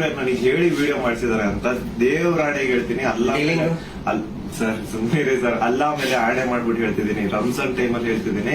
ನನಗೆ ಹೇಳಿ ವಿಡಿಯೋ ಮಾಡಿಸಿದಾರೆ ಅಂತ ದೇವರಾಣೆಗೆ ಹೇಳ್ತೀನಿ. ಅಲ್ಲ ಅಲ್ ಸರ್ ಸುಮ್ಮನೆ ಸರ್. ಅಲ್ಲ ಮೇಲೆ ಆಣೆ ಮಾಡ್ಬಿಟ್ಟು ಹೇಳ್ತಿದ್ದೀನಿ. ರಂಜಾನ್ ಟೈಮ್ ಅಲ್ಲಿ ಹೇಳ್ತಿದ್ದೀನಿ.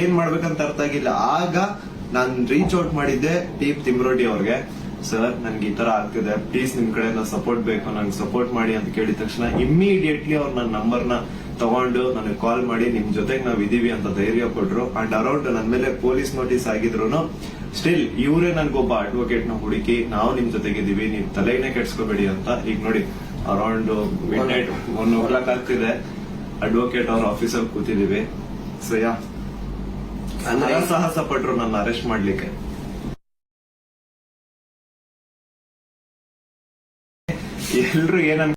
ಏನ್ ಮಾಡ್ಬೇಕಂತ ಅರ್ಥ ಆಗಿಲ್ಲ. ಆಗ ನಾನ್ ರೀಚ್ ಔಟ್ ಮಾಡಿದ್ದೆ ಟೀಪ್ ತಿಮ್ರೋಟಿ ಅವ್ರಿಗೆ. ಸರ್ ನನ್ಗೆ ಈ ತರ ಆಗ್ತಿದೆ. ಪ್ಲೀಸ್ ನಿಮ್ ಕಡೆ ಸಪೋರ್ಟ್ ಬೇಕು. ನಂಗೆ ಸಪೋರ್ಟ್ ಮಾಡಿ ಅಂತ ಕೇಳಿದ ತಕ್ಷಣ ಇಮಿಡಿಯೇಟ್ಲಿ ಅವ್ರು ನನ್ನ ನಂಬರ್ನ ತಗೊಂಡು ನನಗೆ ಕಾಲ್ ಮಾಡಿ ನಿಮ್ ಜೊತೆಗೆ ನಾವ್ ಇದೀವಿ ಅಂತ ಧೈರ್ಯ ಕೊಟ್ರು. ಅಂಡ್ ಅರೌಂಡ್ ನನ್ ಮೇಲೆ ಪೊಲೀಸ್ ನೋಟಿಸ್ ಆಗಿದ್ರು ಸ್ಟಿಲ್ ಇವರೇ ನನ್ಗೊಬ್ಬ ಅಡ್ವೊಕೇಟ್ನ ಹುಡುಕಿ ನಾವು ನಿಮ್ ಜೊತೆಗಿದೀವಿ ನೀವ್ ತಲೆನೇ ಕೆಡ್ಸ್ಕೋಬೇಡಿ ಅಂತ ಈಗ ನೋಡಿ around midnight one o'clock ಆಗ್ತಿದೆ. ಅಡ್ವೊಕೇಟ್ ಅವ್ರ ಆಫೀಸಲ್ಲಿ ಕೂತಿದೀವಿ. ಸೊ ಯಾ ಅಂದ್ರೆ ಸಾಹಸ ಪಟ್ರು ನನ್ನ ಅರೆಸ್ಟ್ ಮಾಡ್ಲಿಕ್ಕೆ. ಎಲ್ರು ಏನನ್